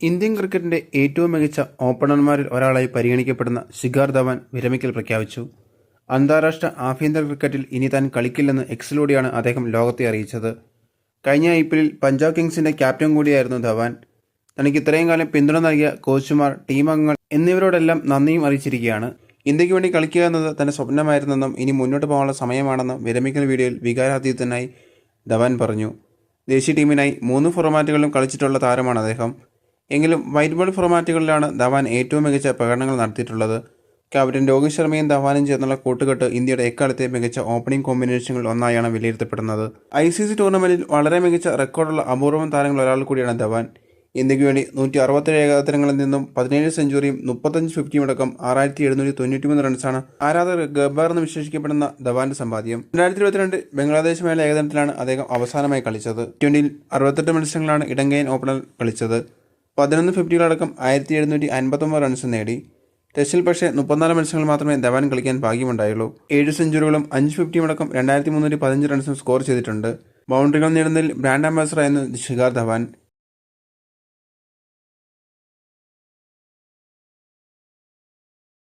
Indian ക്രിക്കറ്റിന്റെ ഏറ്റവും മികച്ച ഓപ്പണർമാരിൽ ഒരാളായി പരിഗണിക്കപ്പെടുന്ന ശിഖാർ ധവാൻ വിരമിക്കൽ പ്രഖ്യാപിച്ചു. അന്താരാഷ്ട്ര ആഭ്യന്തര ക്രിക്കറ്റിൽ ഇനി താൻ കളിക്കില്ലെന്ന് എക്സിലൂടെയാണ് അദ്ദേഹം ലോകത്തെ അറിയിച്ചത്. കഴിഞ്ഞ ഐ പി എല്ലിൽ പഞ്ചാബ് കിങ്സിന്റെ ക്യാപ്റ്റൻ കൂടിയായിരുന്നു ധവാൻ. തനിക്ക് ഇത്രയും കാലം പിന്തുണ നൽകിയ കോച്ചുമാർ ടീം അംഗങ്ങൾ എന്നിവരോടെല്ലാം നന്ദിയും അറിയിച്ചിരിക്കുകയാണ്. ഇന്ത്യയ്ക്ക് വേണ്ടി കളിക്കുക എന്നത് തന്റെ സ്വപ്നമായിരുന്നെന്നും ഇനി മുന്നോട്ട് പോകാനുള്ള സമയമാണെന്നും വിരമിക്കൽ വീഡിയോയിൽ വികാരാതീതനായി ധവാൻ പറഞ്ഞു. ദേശീയ ടീമിനായി മൂന്ന് ഫോർമാറ്റുകളിലും കളിച്ചിട്ടുള്ള താരമാണ് അദ്ദേഹം. എങ്കിലും വൈറ്റ് ബോൾ ഫോർമാറ്റുകളിലാണ് ധവാൻ ഏറ്റവും മികച്ച പ്രകടനങ്ങൾ നടത്തിയിട്ടുള്ളത്. ക്യാപ്റ്റൻ രോഹിത് ശർമ്മയും ധവാനും ചേർന്നുള്ള കൂട്ടുകെട്ട് ഇന്ത്യയുടെ എക്കാലത്തെ മികച്ച ഓപ്പണിംഗ് കോമ്പിനേഷനുകളിൽ ഒന്നായാണ് വിലയിരുത്തപ്പെടുന്നത്. ഐ സി സി ടൂർണമെന്റിൽ വളരെ മികച്ച റെക്കോർഡുള്ള അപൂർവം താരങ്ങളിൽ ഒരാൾ കൂടിയാണ് ധവാൻ. ഇന്ത്യയ്ക്ക് വേണ്ടി നൂറ്റി അറുപത്തേഴ് ഏകാദരങ്ങളിൽ നിന്നും പതിനേഴ് സെഞ്ചുറിയും മുപ്പത്തഞ്ച് ഫിഫ്റ്റിയും അടക്കം ആറായിരത്തി എഴുന്നൂറ്റി തൊണ്ണൂറ്റിമൂന്ന് റൺസാണ് ആരാധകർ ഗബ്ബാർ എന്ന് വിശേഷിക്കപ്പെടുന്ന ധവാന്റെ സമ്പാദ്യം. രണ്ടായിരത്തി ഇരുപത്തിരണ്ട് മേല ഏകദിനത്തിലാണ് അദ്ദേഹം അവസാനമായി കളിച്ചത്. ട്വന്റിയിൽ അറുപത്തെട്ട് മത്സരങ്ങളാണ് ഇടങ്കയൻ ഓപ്പണർ കളിച്ചത്. പതിനൊന്ന് ഫിഫ്റ്റികളടക്കം ആയിരത്തി എഴുന്നൂറ്റി അൻപത്തൊമ്പത് റൺസ് നേടി. ടെസ്റ്റിൽ പക്ഷേ മുപ്പത്തിനാല് മത്സരങ്ങൾ മാത്രമേ ധവാൻ കളിക്കാൻ ഭാഗ്യമുണ്ടായുള്ളൂ. ഏഴ് സെഞ്ചുറികളും അഞ്ച് ഫിഫ്റ്റിയും അടക്കം രണ്ടായിരത്തി മുന്നൂറ്റി പതിനഞ്ച് റൺസും സ്കോർ ചെയ്തിട്ടുണ്ട്. ബൗണ്ടറികൾ നേടുന്നതിൽ ബ്രാൻഡ് അംബാസഡർ ആയിരുന്നു ശിഖാർ ധവാൻ.